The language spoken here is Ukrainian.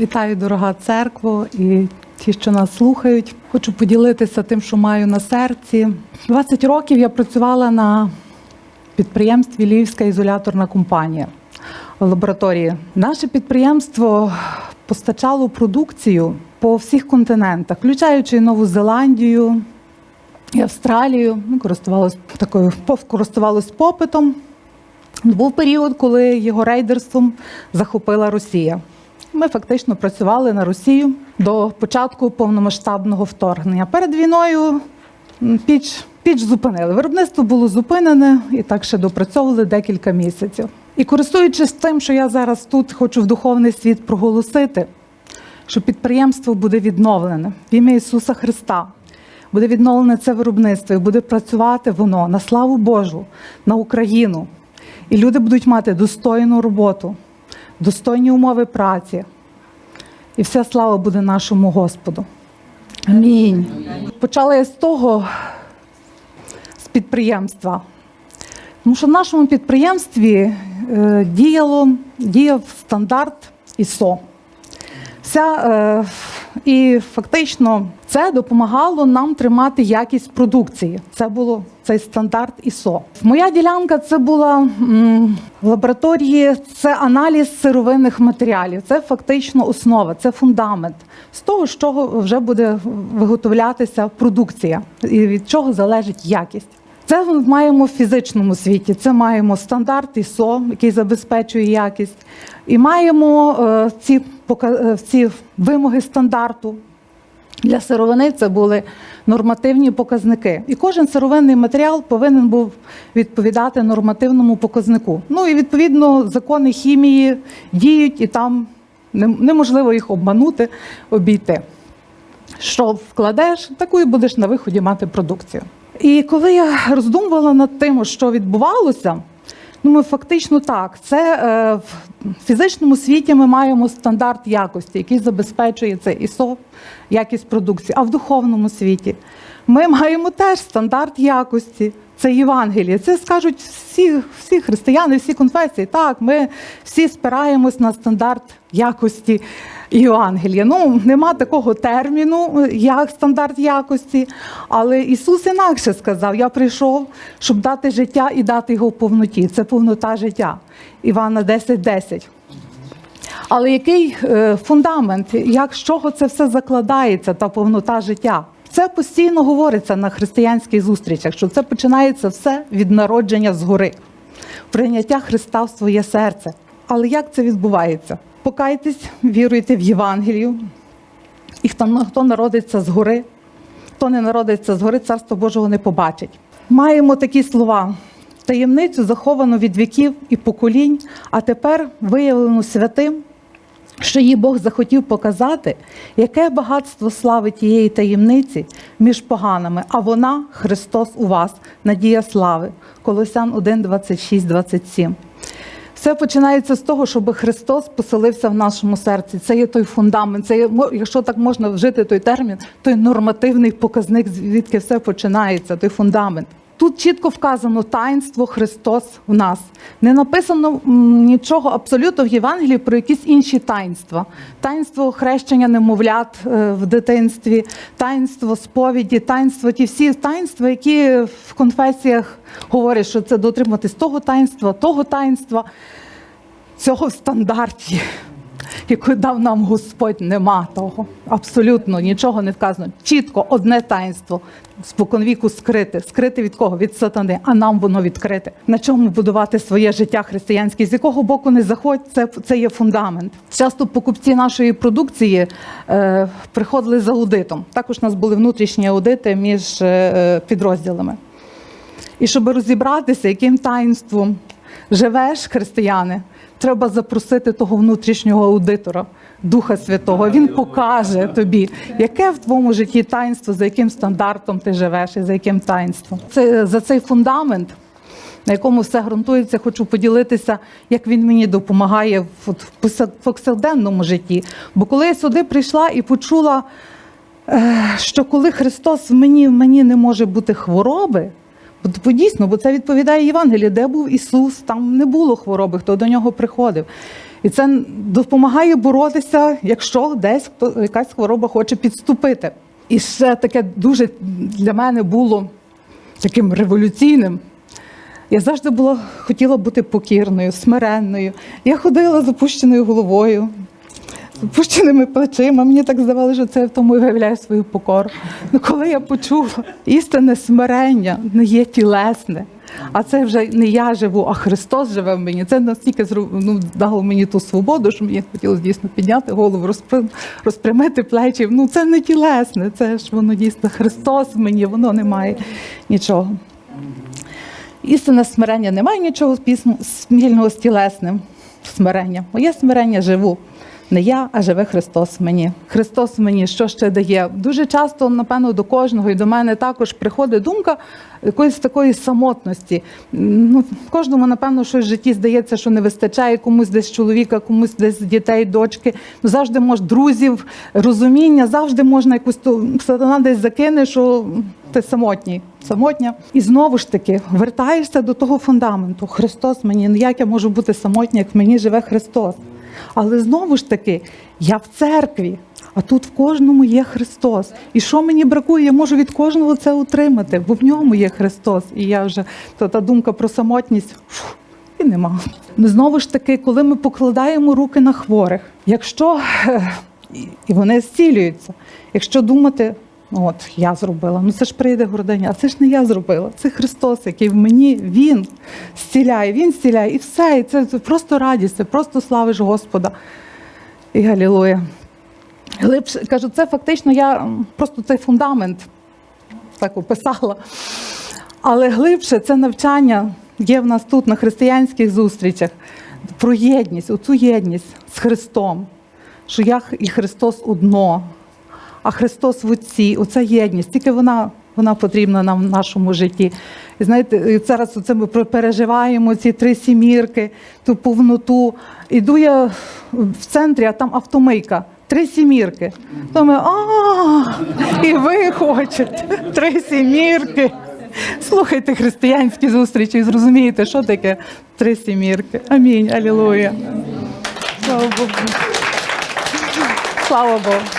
Вітаю, дорога церкво і ті, що нас слухають. Хочу поділитися тим, що маю на серці. 20 років я працювала на підприємстві Львівська ізоляторна компанія в лабораторії. Наше підприємство постачало продукцію по всіх континентах, включаючи Нову Зеландію і Австралію. Ну, користувалось такою користувалось попитом. Був період, коли його рейдерством захопила Росія. Ми фактично працювали на Росію до початку повномасштабного вторгнення. Перед війною піч, піч зупинили. Виробництво було зупинене і так ще допрацьовували декілька місяців. І користуючись тим, що я зараз тут хочу в духовний світ проголосити, що підприємство буде відновлене в ім'я Ісуса Христа. Буде відновлене це виробництво і буде працювати воно на славу Божу, на Україну. І люди будуть мати достойну роботу, достойні умови праці. І вся слава буде нашому Господу. Амінь. Почала я з того, з підприємства. Тому що в нашому підприємстві е, діяло, діяв стандарт ІСО. Вся, е, і фактично це допомагало нам тримати якість продукції. Це було цей стандарт ІСО. Моя ділянка це була м, в лабораторії, це аналіз сировинних матеріалів. Це фактично основа, це фундамент з того, з чого вже буде виготовлятися продукція, і від чого залежить якість. Це ми маємо в фізичному світі. Це маємо стандарт ІСО, який забезпечує якість, і маємо е, ці, е, ці вимоги стандарту. Для сировини це були нормативні показники. І кожен сировинний матеріал повинен був відповідати нормативному показнику. Ну і відповідно закони хімії діють, і там неможливо їх обманути, обійти. Що вкладеш, таку і будеш на виході мати продукцію. І коли я роздумувала над тим, що відбувалося, ну ми фактично так, це е, в фізичному світі ми маємо стандарт якості, який забезпечує це ІСО, якість продукції. А в духовному світі ми маємо теж стандарт якості. Це Євангеліє. Це скажуть всі, всі християни, всі конфесії. Так, ми всі спираємось на стандарт якості Євангелія. Ну, нема такого терміну, як стандарт якості. Але Ісус інакше сказав: Я прийшов, щоб дати життя і дати його в повноті. Це повнота життя. Івана 10.10. 10. Але який е, фундамент, як з чого це все закладається, та повнота життя? Це постійно говориться на християнських зустрічах, що це починається все від народження згори, прийняття Христа в своє серце. Але як це відбувається? Покайтесь, віруйте в Євангелію, і хто, хто народиться згори, хто не народиться згори, царство Божого не побачить. Маємо такі слова. Таємницю заховану від віків і поколінь, а тепер виявлену святим, що їй Бог захотів показати, яке багатство слави тієї таємниці між поганими, а вона Христос у вас, надія слави. Колосян 1, 26, 27. Все починається з того, щоб Христос поселився в нашому серці. Це є той фундамент. Це є, якщо так можна вжити той термін, той нормативний показник, звідки все починається, той фундамент. Тут чітко вказано таїнство Христос в нас. Не написано нічого абсолютно в Євангелії про якісь інші таїнства. Таїнство хрещення немовлят е, в дитинстві, таїнство сповіді, таїнство ті всі таїнства, які в конфесіях говорять, що це дотриматись того таїнства, того таїнства. Цього в стандарті, який дав нам Господь, нема того. Абсолютно нічого не вказано. Чітко одне таїнство споконвіку скрите. Скрите від кого? Від сатани, а нам воно відкрите. На чому будувати своє життя християнське? З якого боку не заходь, це, це є фундамент. Часто покупці нашої продукції е, приходили з аудитом. Також у нас були внутрішні аудити між е, підрозділами. І щоб розібратися, яким таїнством живеш, християни, треба запросити того внутрішнього аудитора, Духа Святого. Він покаже тобі, яке в твоєму житті таїнство, за яким стандартом ти живеш і за яким таїнством. Це за цей фундамент. На якому все ґрунтується, хочу поділитися, як він мені допомагає в, повсякденному житті. Бо коли я сюди прийшла і почула, е, що коли Христос в мені, в мені не може бути хвороби, бо, дійсно, бо це відповідає Євангелію, де був Ісус, там не було хвороби, хто до нього приходив. І це допомагає боротися, якщо десь хто якась хвороба хоче підступити. І ще таке дуже для мене було таким революційним. Я завжди була, хотіла бути покірною, смиренною. Я ходила з опущеною головою, опущеними плечима. Мені так здавалося, що це в тому і виявляє свою покору. Ну, коли я почула істинне смирення не є тілесне, а це вже не я живу, а Христос живе в мені. Це настільки ну, дало мені ту свободу, що мені хотілося дійсно підняти голову, розпрямити плечі. Ну це не тілесне, це ж воно дійсно Христос в мені, воно не має нічого. Істинне смирення немає нічого спільно- спільного з тілесним смиренням. Моє смирення живу. Не я, а живе Христос мені. Христос мені що ще дає? Дуже часто, напевно, до кожного і до мене також приходить думка якоїсь такої самотності. Ну, кожному, напевно, щось в житті здається, що не вистачає комусь десь чоловіка, комусь десь дітей, дочки. Ну, завжди може друзів, розуміння, завжди можна якусь ту сатана десь закине, що ти самотній, самотня. І знову ж таки вертаєшся до того фундаменту. Христос мені, ну як я можу бути самотня, як мені живе Христос. Але знову ж таки, я в церкві, а тут в кожному є Христос. І що мені бракує, я можу від кожного це отримати, бо в ньому є Христос. І я вже то та думка про самотність фу, і нема. Ну, Знову ж таки, коли ми покладаємо руки на хворих, якщо е, і вони зцілюються, якщо думати. От я зробила. Ну це ж прийде гординя, а це ж не я зробила. Це Христос, який в мені Він зціляє, Він зціляє, і все. І це просто радість, це просто славиш Господа. І галілуя. Глибше кажу, це фактично я просто цей фундамент так описала. Але глибше це навчання є в нас тут на християнських зустрічах про єдність, оцю єдність з Христом, що я і Христос одно, а Христос в Отці, оця єдність, тільки вона, вона потрібна нам в нашому житті. І знаєте, зараз оце ми переживаємо ці три сімірки, ту повноту. Іду я в центрі, а там автомийка. Три сімірки. То ми, а, і ви хочете три сімірки. Слухайте християнські зустрічі і зрозумієте, що таке три сімірки. Амінь. Алілуя. Слава Богу. Слава Богу.